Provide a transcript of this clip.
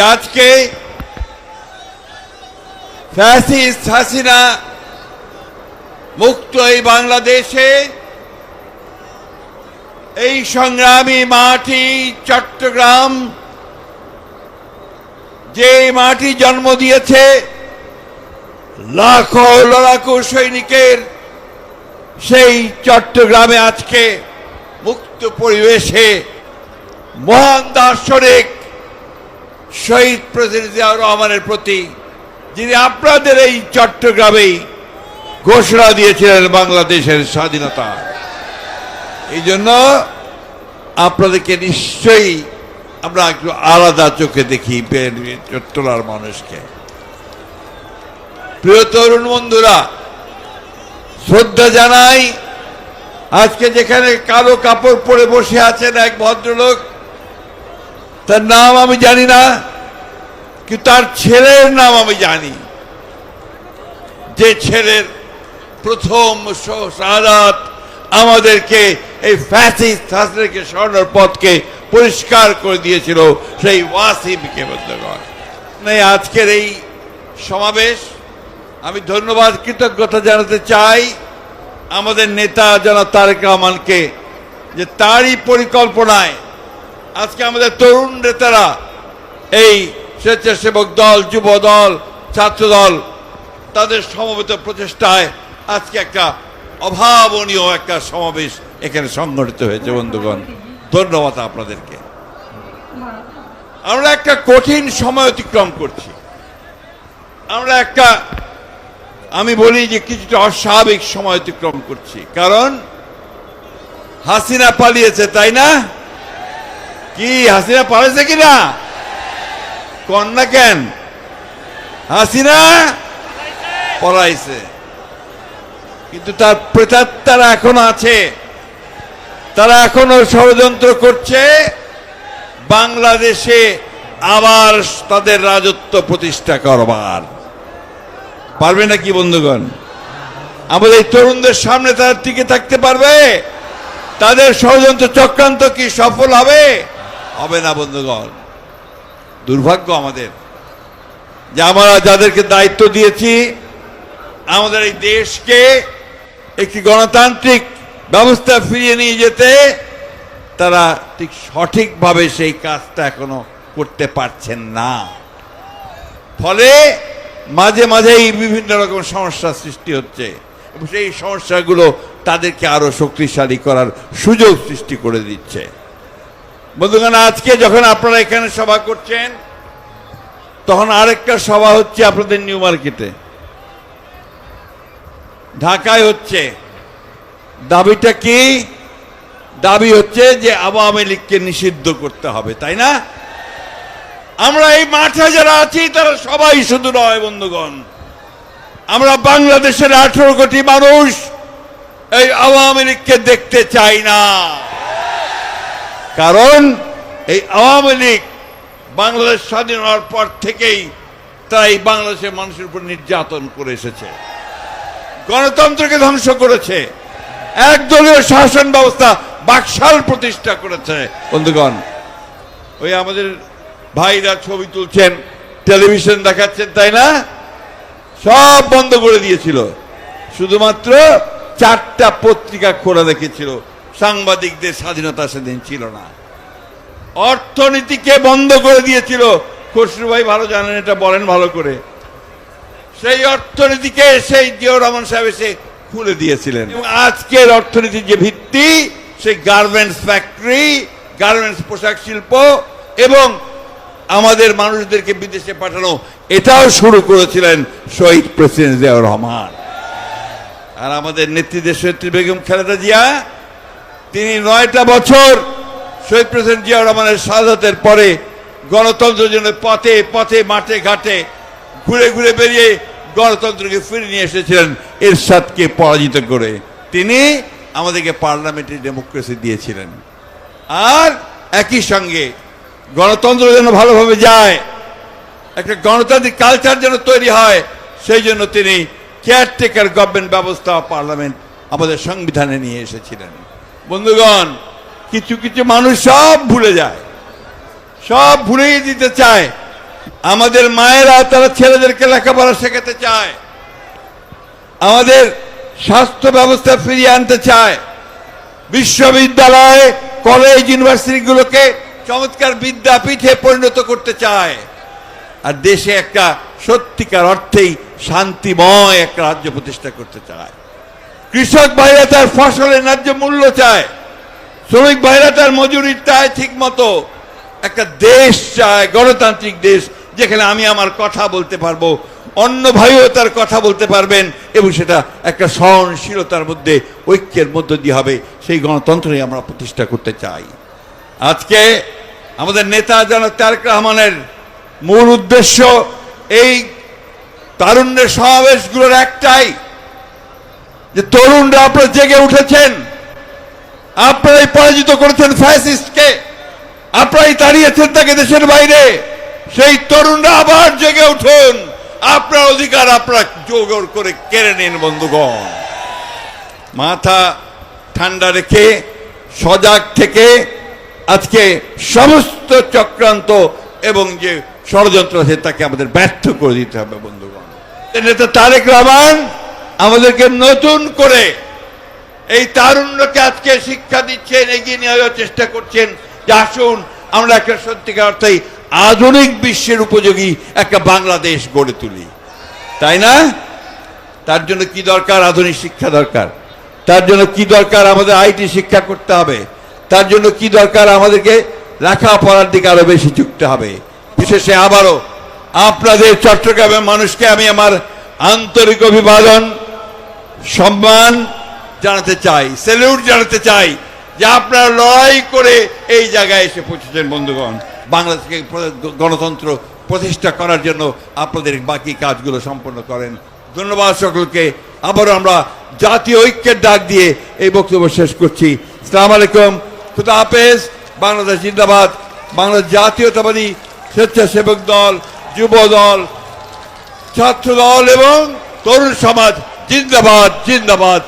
আজকে ফ্যাসিস্ট হাসিনা মুক্ত এই বাংলাদেশে এই সংগ্রামী মাটি চট্টগ্রাম যে মাটি জন্ম দিয়েছে, লাখো লড়াকু সৈনিকের সেই চট্টগ্রামে আজকে মুক্ত পরিবেশে মহান দার্শনিক শহীদ প্রেসিডেন্ট জিয়াউর রহমানের প্রতি যিনি আপনাদের এই চট্টগ্রামেই ঘোষণা দিয়েছিলেন বাংলাদেশের স্বাধীনতা। এই জন্য আপনাদেরকে নিশ্চয়ই আমরা একটু আলাদা চোখে দেখি চট্টলার মানুষকে। প্রিয় তরুণ বন্ধুরা, শ্রদ্ধা জানাই, আজকে যেখানে কালো কাপড় পরে বসে আছেন এক ভদ্রলোক তার নাম আমি জানি না, কিন্তু তার ছেলের নাম আমি জানি। যে ছেলের প্রথম শাহাদাত আমাদেরকে এই ফ্যাসিস্ট হাসনাকে স্বর্ণর পথকে পরিষ্কার করে দিয়েছিল, সেই ওয়াসিমকে বন্ধুগণ। এই আজকের এই সমাবেশ, আমি ধন্যবাদ, কৃতজ্ঞতা জানাতে চাই আমাদের নেতা জনাব তারেক রহমানকে যে তারই পরিকল্পনায় আজকে আমাদের তরুণ নেতারা, এই স্বেচ্ছাসেবক দল, যুব দল, ছাত্র দল, তাদের সমবেত প্রচেষ্টায় আজকে একটা অভাবনীয় একটা সমাবেশ এখানে সংগঠিত হয়েছে, বন্ধুগণ। ধন্যবাদ আপনাদেরকে। আমরা একটা কঠিন সময় অতিক্রম করছি। আমরা একটা, আমি বলি যে কিছুটা অস্বাভাবিক সময় অতিক্রম করছি। কারণ হাসিনা পালিয়েছে, তাই না? কি, হাসিনা পালিয়েছে কিনা? কন্যা কেন? হাসিনা পলাইছে কিন্তু তার প্রেতাত্মারা এখন আছে। তারা এখনও ষড়যন্ত্র করছে। বাংলাদেশে আবার তাদের রাজত্ব প্রতিষ্ঠা করবার। পারবে না কি বন্ধুগণ? আমাদের এই তরুণদের সামনে তারা টিকে থাকতে পারবে। তাদের ষড়যন্ত্র চক্রান্ত কি সফল হবে? হবে না, বন্ধুগণ? দুর্ভাগ্য আমাদের যে আমরা যাদেরকে দায়িত্ব দিয়েছি, আমাদের এই দেশকে একটি গণতান্ত্রিক ব্যবস্থা ফিরিয়ে নিয়ে যেতে তারা ঠিক সঠিকভাবে সেই কাজটা এখনও করতে পারছেন না। ফলে মাঝে মাঝেই বিভিন্ন রকম সমস্যা সৃষ্টি হচ্ছে এবং সেই সমস্যাগুলো তাদেরকে আরও শক্তিশালী করার সুযোগ সৃষ্টি করে দিচ্ছে। বন্ধুগণ, আজকে যখন আপনারা এখানে সভা করছেন, তখন আরেকটা সভা হচ্ছে আপনাদের নিউ মার্কেটে। ঢাকায় হচ্ছে। দাবিটা কি? দাবি হচ্ছে যে আওয়ামী লীগকে নিষিদ্ধ করতে হবে, তাই না? আমরা এই মাঠে যারা আছি, তারা সবাই শুধু নয়, বন্ধুগণ। আমরা বাংলাদেশের আঠেরো কোটি মানুষ এই আওয়ামী লীগকে দেখতে চাই না। কারণ এই আওয়ামী লীগ বাংলাদেশ স্বাধীন হওয়ার পর থেকেই তারা এই বাংলাদেশের মানুষের উপর নির্যাতন করে এসেছে। গণতন্ত্রকে ধ্বংস করেছে। একদলীয় শাসন ব্যবস্থা বাকশাল প্রতিষ্ঠা করেছে। বন্ধুগণ, ওই আমাদের ভাইরা ছবি তুলছেন, টেলিভিশন দেখাচ্ছেন, তাই না? সব বন্ধ করে দিয়েছিল। শুধুমাত্র চারটা পত্রিকা খোলা রেখেছিল সাংবাদিকদের স্বাধীনতা সেদিন ছিল না। অর্থনীতিকে বন্ধ করে দিয়েছিল। খসরু ভাই ভালো জানেন, এটা বলেন ভালো করে। সেই অর্থনীতিকে সেই জিয়াউর রহমান সাহেব এসে খুলে দিয়েছিলেন। এবং আজকের অর্থনীতির যে ভিত্তি, সেই গার্মেন্টস ফ্যাক্টরি, গার্মেন্টস পোশাক শিল্প এবং আমাদের মানুষদেরকে বিদেশে পাঠানো, এটাও শুরু করেছিলেন শহীদ প্রেসিডেন্ট জিয়াউর রহমান। আর আমাদের নেত্রী দেশনেত্রী বেগম খালেদা জিয়া তিনি নয়টা বছর শহীদ প্রেসিডেন্ট জিয়াউর রহমানের শাহাদাতের পরে গণতন্ত্রের জন্য পথে পথে, মাঠে, ঘাটে ঘুরে ঘুরে বেরিয়ে গণতন্ত্রকে ফিরে নিয়ে এসেছিলেন এরশাদকে পরাজিত করে। তিনি আমাদেরকে পার্লামেন্টারি ডেমোক্রেসি দিয়েছিলেন। আর একই সঙ্গে গণতন্ত্র যেন ভালোভাবে যায়, একটা গণতান্ত্রিক কালচার যেন তৈরি হয়, সেই জন্য তিনি কেয়ারটেকার গভর্নমেন্ট ব্যবস্থা পার্লামেন্ট আমাদের সংবিধানে নিয়ে এসেছিলেন। বন্ধুগণ, কিছু কিছু মানুষ সব ভুলে যায়, সব ভুলেই দিতে চায়। আমাদের মায়েরা, তারা ছেলেদেরকে লেখাপড়া শেখাতে চায়। আমাদের স্বাস্থ্য ব্যবস্থা ফিরিয়ে আনতে চায়। বিশ্ববিদ্যালয়, কলেজ, ইউনিভার্সিটিগুলোকে চমৎকার বিদ্যাপীঠে পরিণত করতে চায়। আর দেশে একটা সত্যিকার অর্থেই শান্তিময় একটা রাজ্য প্রতিষ্ঠা করতে চায়। কৃষক ভাইরা তার ফসলের ন্যায্য মূল্য চায়। শ্রমিক ভাইরা তার মজুরি চায় ঠিক মতো। একটা দেশ চায়, গণতান্ত্রিক দেশ, যেখানে আমি আমার কথা বলতে পারব, অন্য ভাইও তার কথা বলতে পারবেন, এবং সেটা একটা সহনশীলতার মধ্যে, ঐক্যের মধ্য দিয়ে হবে, সেই গণতন্ত্রই আমরা প্রতিষ্ঠা করতে চাই। আজকে আমাদের নেতা জনাব তারেক রহমানের মূল উদ্দেশ্য, এই তারুণ্যের সমাবেশগুলোর একটাই যে তরুণরা আপনারা জেগে উঠেছেন আপনারাই পরাজিত করেছেন ফ্যাসিস্টকে আপনারাই তাড়িয়েছেন তাকে দেশের বাইরে, সেই তরুণরা আবার জেগে উঠুন। আপনার অধিকার আপনারা জোগর করে কেড়ে নিন, বন্ধুগণ। মাথা ঠান্ডা রেখে, সজাগ থেকে আজকে সমস্ত চক্রান্ত এবং যে ষড়যন্ত্র আছে তাকে আমাদের ব্যর্থ করে দিতে হবে, বন্ধুগণ। নেতা তারেক রহমান আমাদেরকে নতুন করে এই তারুণ্যকে আজকে শিক্ষা দিচ্ছেন, এগিয়ে নিয়ে যাওয়ার চেষ্টা করছেন। যে আসুন, আমরা একটা সত্যিকার অর্থেই আধুনিক বিশ্বের উপযোগী একটা বাংলাদেশ গড়ে তুলি। তাই না? তার জন্য কি দরকার? আধুনিক শিক্ষা দরকার। তার জন্য কি দরকার? আমাদের আইটি শিক্ষা করতে হবে। তার জন্য কি দরকার? আমাদেরকে লেখাপড়ার দিকে আরও বেশি যুক্ত হবে। বিশেষে আবারও আপনাদের চট্টগ্রামের মানুষকে আমি আমার আন্তরিক অভিবাদন সম্মান জানাতে চাই স্যালিউট জানাতে চাই যে আপনারা লড়াই করে এই জায়গায় এসে পৌঁছেছেন, বন্ধুগণ। বাংলাদেশকে গণতন্ত্র প্রতিষ্ঠা করার জন্য আপনাদের বাকি কাজগুলো সম্পন্ন করেন। ধন্যবাদ সকলকে। আবারও আমরা জাতীয় ঐক্যের ডাক দিয়ে এই বক্তব্য শেষ করছি। সালাম আলাইকুম। খুদা হাফেজ। বাংলাদেশ জিন্দাবাদ। বাংলাদেশ জাতীয়তাবাদী স্বেচ্ছাসেবক দল, যুব দল, ছাত্র দল এবং তরুণ সমাজ জিন্দাবাদ জিন্দাবাদ।